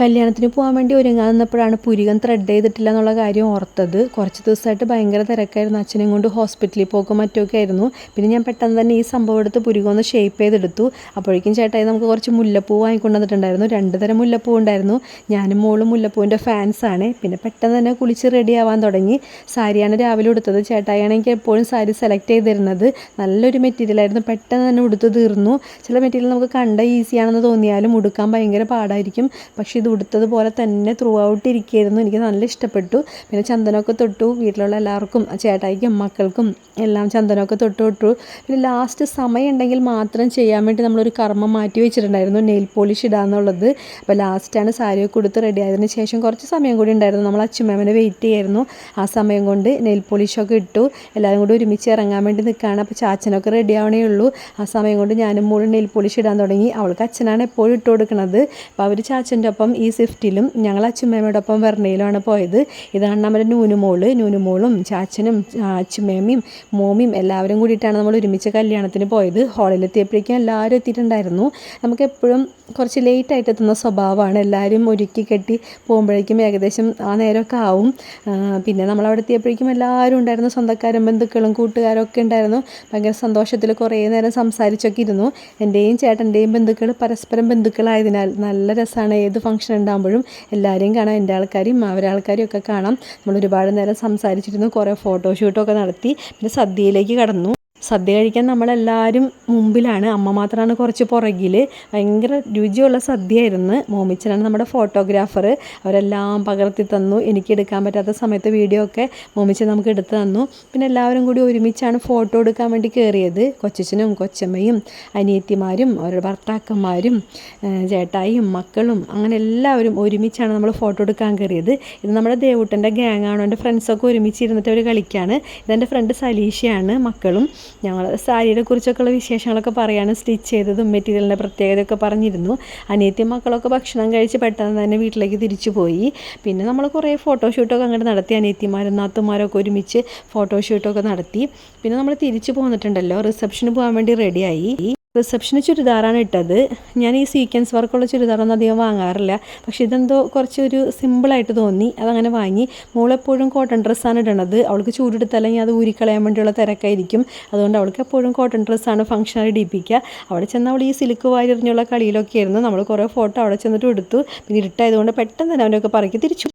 കല്യാണത്തിന് പോകാൻ വേണ്ടി ഒരുങ്ങാൻ നിന്നപ്പോഴാണ് പുരികം ത്രെഡ് ചെയ്തിട്ടില്ല എന്നുള്ള കാര്യം ഓർത്തത്. കുറച്ച് ദിവസമായിട്ട് ഭയങ്കര തിരക്കായിരുന്നു. അച്ഛനെയും കൊണ്ട് ഹോസ്പിറ്റലിൽ പോക്കും മറ്റുമൊക്കെ ആയിരുന്നു. പിന്നെ ഞാൻ പെട്ടെന്ന് തന്നെ ഈ സംഭവം എടുത്ത് പുരികം ഒന്ന് ഷേപ്പ് ചെയ്തെടുത്തു. അപ്പോഴേക്കും ചേട്ടായി നമുക്ക് കുറച്ച് മുല്ലപ്പൂ വാങ്ങിക്കൊണ്ടുവന്നിട്ടുണ്ടായിരുന്നു രണ്ട് തരം മുല്ലപ്പൂ ഉണ്ടായിരുന്നു. ഞാനും മോളും മുല്ലപ്പൂവിന്റെ ഫാൻസാണ് പിന്നെ പെട്ടെന്ന് തന്നെ കുളിച്ച് റെഡി ആവാൻ തുടങ്ങി. സാരിയാണ് രാവിലെ ഉടുത്തത്. ചേട്ടായിയാണ് എനിക്ക് എപ്പോഴും സാരി സെലക്ട് ചെയ്ത് തരുന്നത് നല്ലൊരു മെറ്റീരിയലായിരുന്നു പെട്ടെന്ന് തന്നെ ഉടുത്ത് തീർന്നു. ചില മെറ്റീരിയൽ നമുക്ക് കണ്ട ഈസിയാണെന്ന് തോന്നിയാലും ഉടുക്കാൻ ഭയങ്കര പാടായിരിക്കും. പക്ഷേ ഇത് ഉടുത്തതുപോലെ തന്നെ ത്രൂ ഔട്ട് ഇരിക്കുകയായിരുന്നു. എനിക്ക് നല്ല ഇഷ്ടപ്പെട്ടു. പിന്നെ ചന്ദനമൊക്കെ തൊട്ടു. വീട്ടിലുള്ള എല്ലാവർക്കും ചേട്ടായിക്കും മക്കൾക്കും എല്ലാം ചന്ദനമൊക്കെ തൊട്ടു തൊട്ടു. പിന്നെ ലാസ്റ്റ് സമയം ഉണ്ടെങ്കിൽ മാത്രം ചെയ്യാൻ വേണ്ടി നമ്മളൊരു കർമ്മം മാറ്റി വെച്ചിട്ടുണ്ടായിരുന്നു. നെയിൽ പോളിഷ് ഇടാന്നുള്ളത്. അപ്പോൾ ലാസ്റ്റാണ് സാരിയൊക്കെ കൊടുത്ത് റെഡി ആയതിന് ശേഷം കുറച്ച് സമയം കൂടി ഉണ്ടായിരുന്നു. നമ്മൾ അച്ഛമ്മേനെ വെയിറ്റ് ചെയ്യായിരുന്നു. ആ സമയം കൊണ്ട് നെയിൽ പോളിഷൊക്കെ ഇട്ടു. എല്ലാവരും കൂടി ഒരുമിച്ച് ഇറങ്ങാൻ വേണ്ടി നിൽക്കുകയാണ്. അപ്പോൾ ചാച്ചനൊക്കെ റെഡി ആവണേ ഉള്ളൂ. ആ സമയം കൊണ്ട് ഞാനും മോളും നെയിൽ പോളിഷ് ഇടാൻ തുടങ്ങി. അവൾക്ക് അച്ഛനാണ് എപ്പോഴും ഇട്ട് കൊടുക്കുന്നത് അപ്പോൾ അവർ ചാച്ചന്റെ ഒപ്പം ഈ സ്വിഫ്റ്റിലും ഞങ്ങൾ അച്ഛമ്മയോടൊപ്പം വെർണയിലുമാണ് പോയത്. ഇതാണ് നമ്മുടെ നൂനുമോൾ നൂനുമോളും ചാച്ചനും അച്ഛമ്മയും മോമിയും എല്ലാവരും കൂടിയിട്ടാണ് നമ്മൾ ഒരുമിച്ച് കല്യാണത്തിന് പോയത്. ഹാളിലെത്തിയപ്പോഴേക്കും എല്ലാവരും എത്തിയിട്ടുണ്ടായിരുന്നു. നമുക്ക് എപ്പോഴും കുറച്ച് ലേറ്റ് ആയിട്ട് എത്തുന്ന സ്വഭാവമാണ്. എല്ലാവരും ഒരുക്കി കെട്ടി പോകുമ്പോഴേക്കും ഏകദേശം ആ നേരമൊക്കെ ആവും. പിന്നെ നമ്മൾ അവിടെ എത്തിയപ്പോഴേക്കും എല്ലാവരും ഉണ്ടായിരുന്നു. സ്വന്തക്കാരും ബന്ധുക്കളും കൂട്ടുകാരും ഒക്കെ ഉണ്ടായിരുന്നു. ഭയങ്കര സന്തോഷത്തിൽ കുറേ നേരം സംസാരിച്ചൊക്കെ ഇരുന്നു. എന്റെയും ചേട്ടന്റെയും ബന്ധുക്കൾ പരസ്പരം ബന്ധുക്കളായതിനാൽ നല്ല രസമാണ്. ഏത് ഫംഗ്ഷൻ ഉണ്ടാകുമ്പോഴും എല്ലാവരെയും കാണാം. എന്റെ ആൾക്കാരെയും അവരെ ആൾക്കാരെയും ഒക്കെ കാണാം. നമ്മൾ ഒരുപാട് നേരം സംസാരിച്ചിരുന്നു. കുറേ ഫോട്ടോഷൂട്ടൊക്കെ നടത്തി. പിന്നെ സദ്യയിലേക്ക് കടന്നു. സദ്യ കഴിക്കാൻ നമ്മളെല്ലാവരും മുമ്പിലാണ്. അമ്മ മാത്രമാണ് കുറച്ച് പുറകിൽ ഭയങ്കര രുചിയുള്ള സദ്യയായിരുന്നു. മോമിച്ചനാണ് നമ്മുടെ ഫോട്ടോഗ്രാഫർ അവരെല്ലാം പകർത്തി തന്നു. എനിക്ക് എടുക്കാൻ പറ്റാത്ത സമയത്ത് വീഡിയോ ഒക്കെ മോമിച്ചൻ നമുക്ക് എടുത്തു തന്നു. പിന്നെ എല്ലാവരും കൂടി ഒരുമിച്ചാണ് ഫോട്ടോ എടുക്കാൻ വേണ്ടി കയറിയത് കൊച്ചച്ഛനും കൊച്ചമ്മയും അനിയത്തിമാരും അവരുടെ ഭർത്താക്കന്മാരും ചേട്ടായിയും മക്കളും അങ്ങനെ എല്ലാവരും ഒരുമിച്ചാണ് നമ്മൾ ഫോട്ടോ എടുക്കാൻ കയറിയത് ഇത് നമ്മുടെ ദേവൂട്ടന്റെ ഗ്യാങ്ങാണോ എന്റെ ഫ്രണ്ട്സൊക്കെ ഒരുമിച്ച് ഇരുന്നിട്ട് അവർ കളിക്കുകയാണ് ഇതെന്റെ ഫ്രണ്ട് സലീഷയാണ് മക്കളും. ഞങ്ങൾ സാരിയെ കുറിച്ചൊക്കെയുള്ള വിശേഷങ്ങളൊക്കെ പറയാണ് സ്റ്റിച്ച് ചെയ്തതും മെറ്റീരിയലിന്റെ പ്രത്യേകതയൊക്കെ പറഞ്ഞിരുന്നു. അനിയത്തി മക്കളൊക്കെ ഭക്ഷണം കഴിച്ച് പെട്ടെന്ന് തന്നെ വീട്ടിലേക്ക് തിരിച്ചു പോയി. പിന്നെ നമ്മൾ കുറേ ഫോട്ടോഷൂട്ടൊക്കെ അങ്ങോട്ട് നടത്തി. അനിയത്തിമാരും നാത്തുമാരൊക്കെ ഒരുമിച്ച് ഫോട്ടോഷൂട്ടൊക്കെ നടത്തി. പിന്നെ നമ്മൾ തിരിച്ചു പോന്നിട്ടുണ്ടല്ലോ. റിസപ്ഷന് പോകാൻ വേണ്ടി റെഡിയായി റിസപ്ഷന് ചുരിദാറാണ് ഇട്ടത്. ഞാൻ ഈ സീക്വൻസ് വർക്കുള്ള ചുരിദാറൊന്നും അധികം വാങ്ങാറില്ല. പക്ഷെ ഇതെന്തോ കുറച്ചൊരു സിമ്പിളായിട്ട് തോന്നി. അതങ്ങനെ വാങ്ങി. മോളെപ്പോഴും കോട്ടൺ ഡ്രസ്സാണ് ഇടണത്. അവൾക്ക് ചൂടെടുത്തല്ലെങ്കിൽ അത് ഊരിക്കളയാൻ വേണ്ടിയുള്ള തിരക്കായിരിക്കും. അതുകൊണ്ട് അവൾക്ക് എപ്പോഴും കോട്ടൺ ഡ്രസ്സാണ് ഫംഗ്ഷനായി ഇടിപ്പിക്കുക. അവിടെ ചെന്ന് അവൾ ഈ സിൽക്ക് വാരിറിഞ്ഞുള്ള കളിയിലൊക്കെ ആയിരുന്നു. നമ്മൾ കുറേ ഫോട്ടോ അവിടെ ചെന്നിട്ട് എടുത്തു. പിന്നെ ഇരുട്ടായതുകൊണ്ട് പെട്ടെന്ന് തന്നെ അവനൊക്കെ പറക്കി തിരിച്ചു.